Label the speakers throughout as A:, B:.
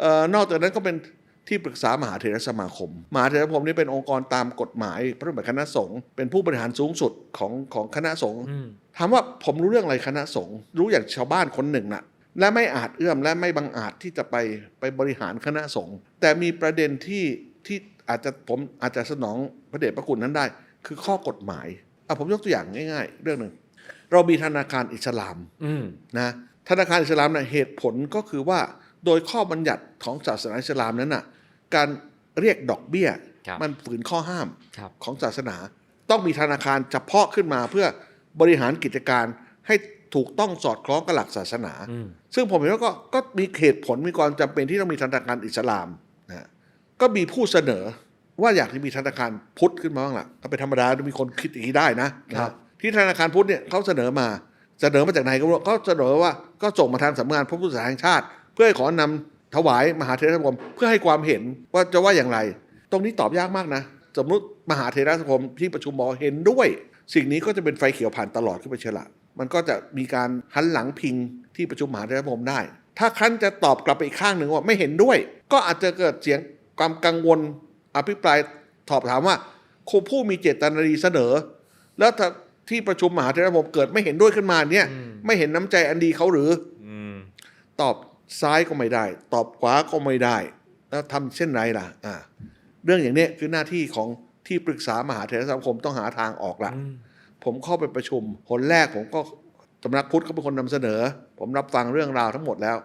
A: เอ่อนอกจากนั้นก็เป็นที่ปรึกษามหาเถรสมาคม มหาเถรสมาคมนี่เป็นองค์กรตามกฎหมาย พระบัญญัติคณะสงฆ์เป็นผู้บริหารสูงสุดของของคณะสงฆ์
B: อืม
A: ถามว่าผมรู้เรื่องอะไรคณะสงฆ์รู้อย่างชาวบ้านคนหนึ่งน่ะและไม่อาจเอื้อมและไม่บังอาจที่จะไปไปบริหารคณะสงฆ์แต่มีประเด็นที่ที่อาจจะผมอาจจะสนองพระเดชพระคุณนั้นได้ คือข้อกฎหมายอะผมยกตัวอย่างง่าย ๆ เรื่องหนึ่งเรามีธนาคารอิสลาม
B: อืม
A: นะธนาคารอิสลามนะเหตุผลก็คือว่า โดยข้อบัญญัติของศาสนาอิสลามนั้นน่ะการเรียกดอกเบี้ย
B: ครับ
A: มันฝืนข้อห้าม
B: ครับ
A: ของศาสนา ต้องมีธนาคารเฉพาะขึ้นมาเพื่อบริหารกิจการให้ถูกต้องสอดคล้องกับหลักศาสนา
B: อืม
A: ซึ่งผมเห็นว่าก็ก็มีเหตุผลมีความจำเป็นที่ต้องมีธนาคารอิสลามนะก็มีผู้เสนอว่าอยากจะมีธนาคารพุทธขึ้นมาบ้างล่ะก็เป็นธรรมดามีคนคิดอย่างนี้ได้นะนะที่ธนาคารพุทธเนี่ยเขาเสนอมาเสนอมาจากไหนก็ไม่รู้เขาเสนอว่าก็ส่งมาทางสำนักงานพระพุทธศาสนาแห่งชาติเพื่อให้ขอนำถวายมหาเทรสมาคมเพื่อให้ความเห็นว่าจะว่าอย่างไร ตรงนี้ตอบยากมากนะสมมติมหาเทรสมาคมที่ประชุมบอกเห็นด้วย สิ่งนี้ก็จะเป็นไฟเขียวผ่านตลอดขึ้นไปเชียวละมันก็จะมีการหันหลังพิงที่ประชุมมหาเทรสมาคมได้ ถ้าครั้นจะตอบกลับไปอีกข้างหนึ่งว่าไม่เห็นด้วย ก็อาจจะเกิดเสียงความกังวลอภิปรายตอบถามว่าครูผู้มีเจตนาดีเสนอ แล้วถ้าที่ประชุมมหาเทรสมาคมเกิดไม่เห็นด้วยขึ้นมาเนี่ย
B: อืม
A: ไม่เห็นน้ำใจอันดีเขาหรือ
B: อืม
A: ตอบ ซ้ายก็ไม่ได้ ตอบขวาก็ไม่ได้แล้วทำเช่นไรล่ะอ่าเรื่องอย่างนี้คือหน้าที่ของที่ปรึกษามหาเถรสมาคมต้องหาทางออกละ
B: อืม
A: ผมเข้าไปประชุมหนแรกผมก็สำนักพุทธเขาเป็นคนนำเสนอ ผมรับฟังเรื่องราวทั้งหมดแล้ว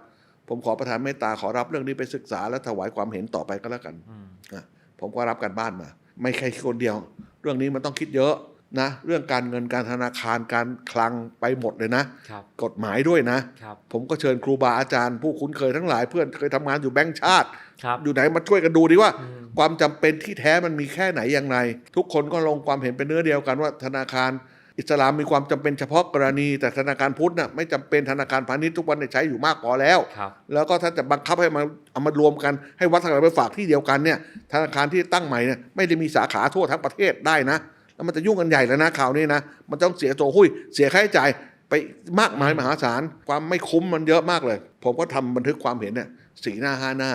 A: ผมขอประทานเมตตาขอรับเรื่องนี้ไปศึกษาและถวายความเห็นต่อไปก็แล้วกัน
B: อืม
A: อะผมก็รับการบ้านมา ไม่ใช่คนเดียว เรื่องนี้มันต้องคิดเยอะ นะเรื่องการเงินการธนาคารการคลังไปหมดเลยนะ
B: ครับ
A: กฎหมายด้วยนะ
B: ครับ
A: ผมก็เชิญครูบาอาจารย์ ผู้คุ้นเคยทั้งหลายเพื่อนเคยทำงานอยู่แบงก์ชาติ
B: ครับ
A: อยู่ไหนมาช่วยกันดูดิว่า
B: อืม
A: ความจำเป็นที่แท้มันมีแค่ไหนอย่างไร ทุกคนก็ลงความเห็นเป็นเนื้อเดียวกันว่าธนาคาร อิสลามมีความจำเป็นเฉพาะกรณี แต่ธนาคารพุทธน่ะไม่จำเป็นธนาคารพาณิชย์ทุกวันเนี่ยใช้อยู่มากพอแล้ว
B: ครับ
A: แล้วก็ถ้าจะบังคับให้มาเอามารวมกันให้วัดทั้งหลายไปฝากที่เดียวกันเนี่ยธนาคารที่ตั้งใหม่เนี่ยไม่ได้มีสาขาทั่วทั้งประเทศได้นะ แล้วมันจะยุ่งกันใหญ่แล้วนะข่าวนี้นะ มันต้องเสียตัวหุ้ย เสียค่าใช้จ่ายไปมากมายมหาศาล ความไม่คุ้มมันเยอะมากเลย ผมก็ทำบันทึกความเห็นเนี่ยสี่หน้าห้าหน้า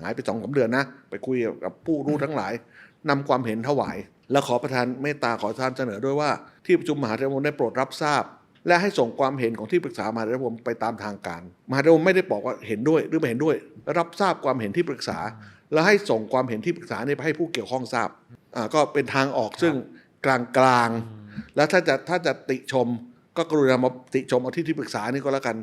A: หายไปสองสามเดือนนะ ไปคุยกับผู้รู้ทั้งหลายนำความเห็นถวาย และขอประทานเมตตาขอท่านเสนอด้วยว่าที่ประชุมมหาเถรมได้โปรดรับทราบ และให้ส่งความเห็นของที่ปรึกษามหาเถรสมไปตามทางการ มหาเถรมไม่ได้บอกว่าเห็นด้วยหรือไม่เห็นด้วย รับทราบความเห็นที่ปรึกษา แล้วให้ส่งความเห็นที่ปรึกษานี้ไปให้ผู้เกี่ยวข้องทราบอ่าก็เป็นทางออกซึ่ง กลางกลางๆแล้วถ้าจะถ้าจะติชมก็กรุณามาติชมเอาที่ที่ปรึกษานี่ก็แล้วกัน